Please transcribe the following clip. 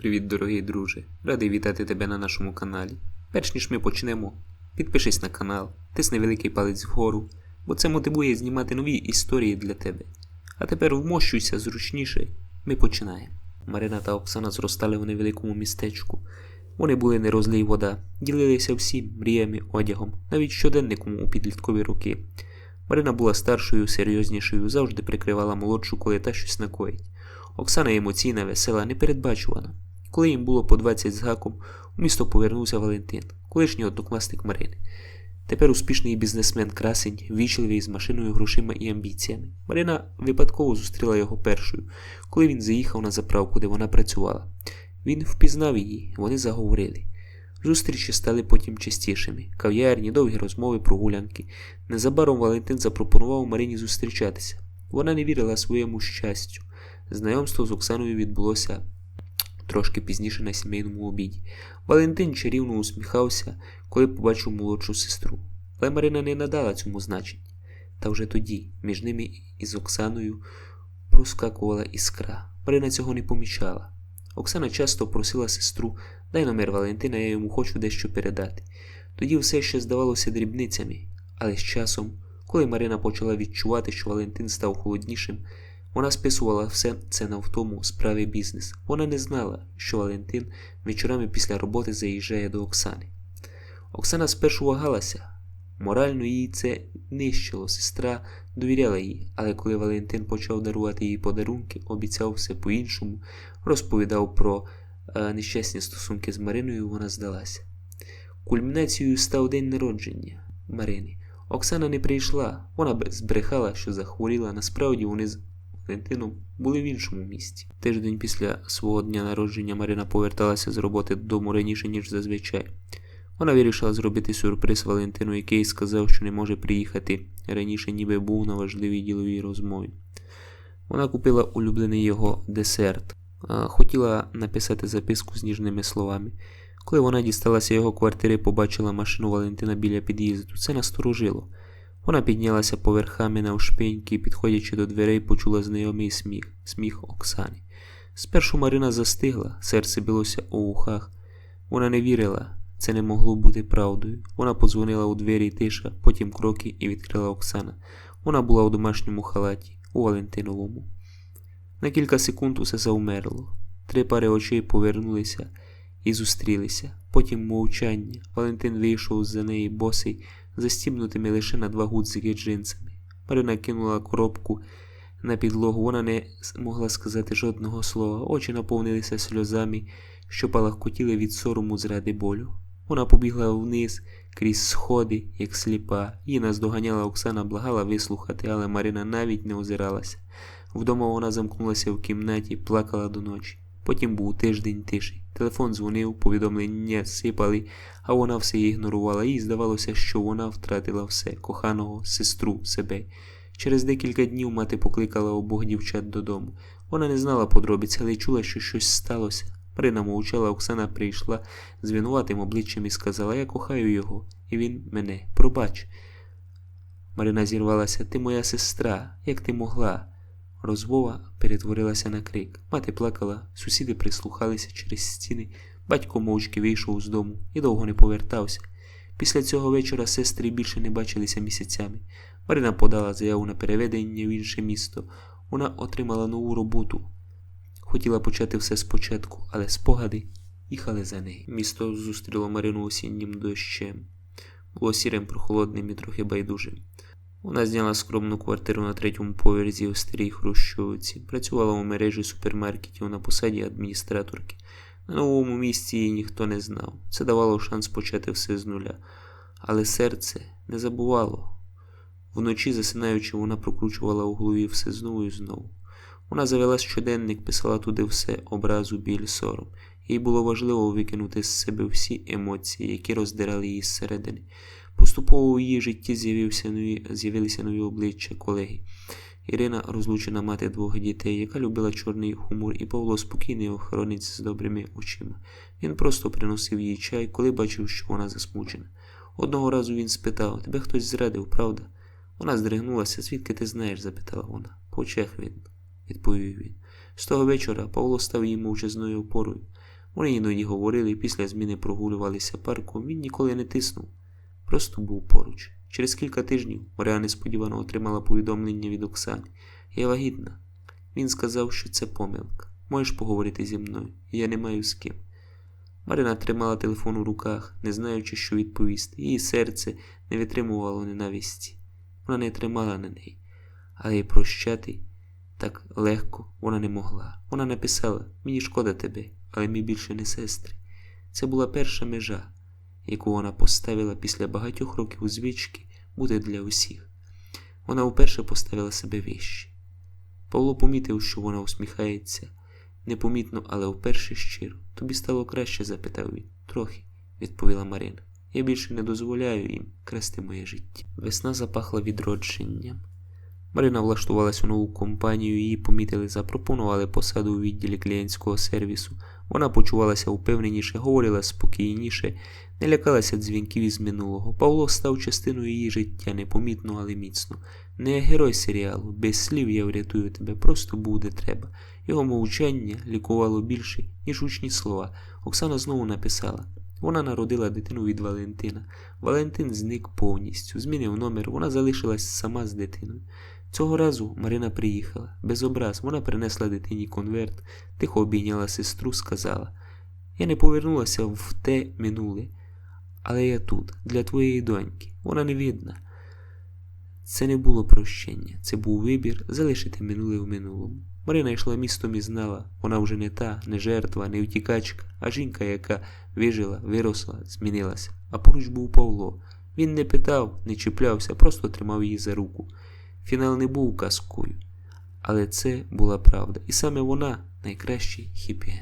Привіт, дорогий друже! Радий вітати тебе на нашому каналі. Перш ніж ми почнемо, підпишись на канал, тисни великий палець вгору, бо це мотивує знімати нові історії для тебе. А тепер вмощуйся зручніше, ми починаємо. Марина та Оксана зростали в невеликому містечку. Вони були не розлий вода, ділилися всім мріями, одягом, навіть щоденником у підліткові роки. Марина була старшою, серйознішою, завжди прикривала молодшу, коли та щось накоїть. Оксана емоційна, весела, непередбачувана. Коли їм було по 20 з гаком, у місто повернувся Валентин, колишній однокласник Марини. Тепер успішний бізнесмен красень, вічливий з машиною, грошима і амбіціями. Марина випадково зустріла його першою, коли він заїхав на заправку, де вона працювала. Він впізнав її, вони заговорили. Зустрічі стали потім частішими. Кав'ярні, довгі розмови, прогулянки. Незабаром Валентин запропонував Марині зустрічатися. Вона не вірила своєму щастю. Знайомство з Оксаною відбулося трошки пізніше на сімейному обіді. Валентин чарівно усміхався, коли побачив молодшу сестру. Але Марина не надала цьому значення. Та вже тоді, між ними і з Оксаною, проскакувала іскра. Марина цього не помічала. Оксана часто просила сестру, дай номер Валентина, я йому хочу дещо передати. Тоді все ще здавалося дрібницями, але з часом, коли Марина почала відчувати, що Валентин став холоднішим, вона списувала все це на втому справі бізнес. Вона не знала, що Валентин вечорами після роботи заїжджає до Оксани. Оксана спершу вагалася. Морально її це нищило, сестра довіряла їй, але коли Валентин почав дарувати їй подарунки, обіцяв все по-іншому, розповідав про е, нещасні стосунки з Мариною, вона здалася. Кульмінацією став день народження Марини. Оксана не прийшла, вона збрехала, що захворіла. Насправді вони з були в іншому місті. Тиждень після свого дня народження Марина поверталася з роботи додому раніше, ніж зазвичай. Вона вирішила зробити сюрприз Валентину, який сказав, що не може приїхати раніше, ніби був на важливій діловій розмові. Вона купила улюблений його десерт, хотіла написати записку з ніжними словами. Коли вона дісталася його квартири, побачила машину Валентина біля під'їзду. Це насторожило. Вона піднялася поверхами навшпиньки і, підходячи до дверей, почула знайомий сміх, сміх Оксани. Спершу Марина застигла, серце билося у ухах. Вона не вірила, це не могло бути правдою. Вона подзвонила у двері тиша, потім кроки і відкрила Оксана. Вона була у домашньому халаті, у Валентиновому. На кілька секунд усе завмерло. Три пари очей повернулися і зустрілися. Потім мовчання. Валентин вийшов за неї босий, застібнутими лише на два гудзики джинсами. Марина кинула коробку на підлогу. Вона не могла сказати жодного слова. Очі наповнилися сльозами, що палахкотіли від сорому зради болю. Вона побігла вниз крізь сходи, як сліпа. Її наздоганяла Оксана, благала вислухати, але Марина навіть не озиралася. Вдома вона замкнулася в кімнаті, плакала до ночі. Потім був тиждень тиші. Телефон дзвонив, повідомлення сипали, а вона все ігнорувала. Їй здавалося, що вона втратила все коханого, сестру, себе. Через декілька днів мати покликала обох дівчат додому. Вона не знала подробиць, але чула, що щось сталося. Марина мовчала, Оксана прийшла з винуватим обличчям і сказала: Я кохаю його, і він мене. Пробач. Марина зірвалася, ти моя сестра, як ти могла? Розмова перетворилася на крик. Мати плакала, сусіди прислухалися через стіни, батько мовчки вийшов з дому і довго не повертався. Після цього вечора сестри більше не бачилися місяцями. Марина подала заяву на переведення в інше місто. Вона отримала нову роботу. Хотіла почати все спочатку, але спогади їхали за нею. Місто зустріло Марину осіннім дощем. Було сірим, прохолодним і трохи байдужим. Вона зняла скромну квартиру на третьому поверсі у старій Хрущовці, працювала у мережі супермаркетів на посаді адміністраторки. На новому місці її ніхто не знав. Це давало шанс почати все з нуля. Але серце не забувало. Вночі, засинаючи, вона прокручувала у голові все знову і знову. Вона завела щоденник, писала туди все образу, біль, сором. Їй було важливо викинути з себе всі емоції, які роздирали її зсередини. Поступово у її житті з'явився нові, з'явилися нові обличчя колеги. Ірина, розлучена мати двох дітей, яка любила чорний гумор, і Павло спокійний охоронець з добрими очима. Він просто приносив їй чай, коли бачив, що вона засмучена. Одного разу він спитав Тебе хтось зрадив, правда? Вона здригнулася, звідки ти знаєш? запитала вона. По він, відповів він. З того вечора Павло став їй мовчазною опорою. Вони іноді говорили, після зміни прогулювалися парком. Він ніколи не тиснув, просто був поруч. Через кілька тижнів Марія несподівано отримала повідомлення від Оксани. Я вагітна. Він сказав, що це помилка. Можеш поговорити зі мною, я не маю з ким. Марина тримала телефон у руках, не знаючи, що відповісти. Її серце не витримувало ненависті. Вона не тримала на неї, але й прощати так легко вона не могла. Вона написала: Мені шкода тебе, але ми більше не сестри. Це була перша межа, яку вона поставила після багатьох років звички бути для усіх. Вона вперше поставила себе вище. Павло помітив, що вона усміхається. Непомітно, але вперше щиро. Тобі стало краще? запитав він. Трохи, відповіла Марина. Я більше не дозволяю їм красти моє життя. Весна запахла відродженням. Марина влаштувалася у нову компанію, її помітили, запропонували посаду у відділі клієнтського сервісу. Вона почувалася впевненіше, говорила спокійніше, не лякалася дзвінків із минулого. Павло став частиною її життя, непомітно, але міцно. Не герой серіалу, без слів я врятую тебе, просто буде треба. Його мовчання лікувало більше, ніж учні слова. Оксана знову написала. Вона народила дитину від Валентина. Валентин зник повністю, змінив номер, вона залишилась сама з дитиною. Цього разу Марина приїхала. Без образ вона принесла дитині конверт, тихо обійняла сестру, сказала: Я не повернулася в те минуле, але я тут, для твоєї доньки. Вона не видна. Це не було прощення, це був вибір залишити минуле в минулому. Марина йшла містом і знала, вона вже не та, не жертва, не втікачка, а жінка, яка вижила, виросла, змінилася. А поруч був Павло. Він не питав, не чіплявся, просто тримав її за руку. Фінал не був казкою, але це була правда, і саме вона найкращий хіпі